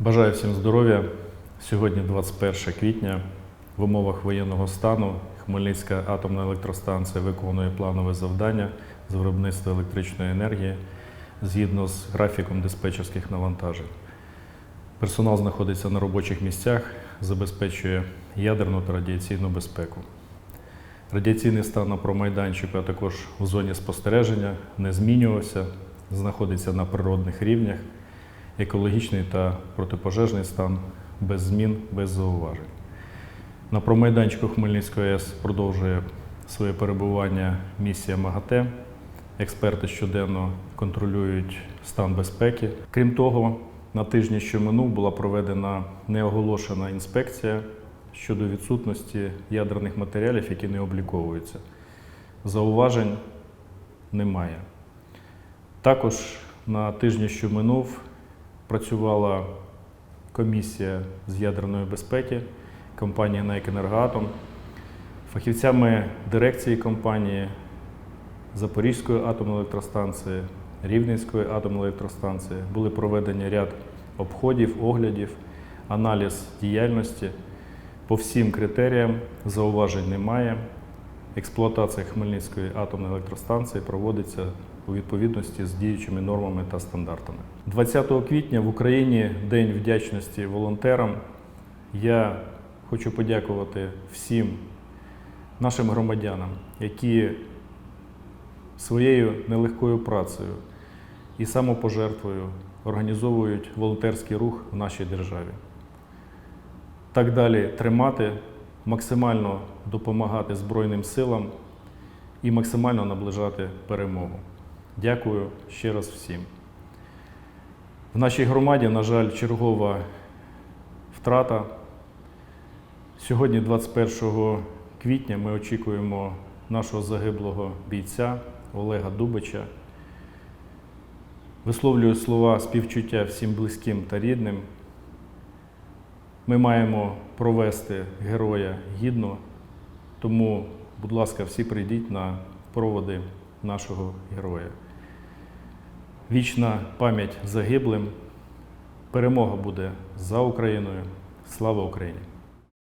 Бажаю всім здоров'я. Сьогодні 21 квітня. В умовах воєнного стану Хмельницька атомна електростанція виконує планове завдання з виробництва електричної енергії згідно з графіком диспетчерських навантажень. Персонал знаходиться на робочих місцях, забезпечує ядерну та радіаційну безпеку. Радіаційний стан на промайданчику, а також у зоні спостереження не змінювався, знаходиться на природних рівнях. Екологічний та протипожежний стан без змін, без зауважень. На промайданчику Хмельницької АЕС продовжує своє перебування місія МАГАТЕ. Експерти щоденно контролюють стан безпеки. Крім того, на тижні, що минув, була проведена неоголошена інспекція щодо відсутності ядерних матеріалів, які не обліковуються. Зауважень немає. Також на тижні, що минув, працювала комісія з ядерної безпеки компанії «НАЕК Енергоатом». Фахівцями дирекції компанії Запорізької атомної електростанції, Рівненської атомної електростанції були проведені ряд обходів, оглядів, аналіз діяльності. По всім критеріям зауважень немає. Експлуатація Хмельницької атомної електростанції проводиться у відповідності з діючими нормами та стандартами. 20 квітня в Україні День вдячності волонтерам. Я хочу подякувати всім нашим громадянам, які своєю нелегкою працею і самопожертвою організовують волонтерський рух в нашій державі. Так далі тримати, максимально допомагати Збройним силам і максимально наближати перемогу. Дякую ще раз всім. В нашій громаді, на жаль, чергова втрата. Сьогодні, 21 квітня, ми очікуємо нашого загиблого бійця Олега Дубича. Висловлюю слова співчуття всім близьким та рідним. Ми маємо провести героя гідно, тому, будь ласка, всі прийдіть на проводи нашого героя. Вічна пам'ять загиблим. Перемога буде за Україною. Слава Україні!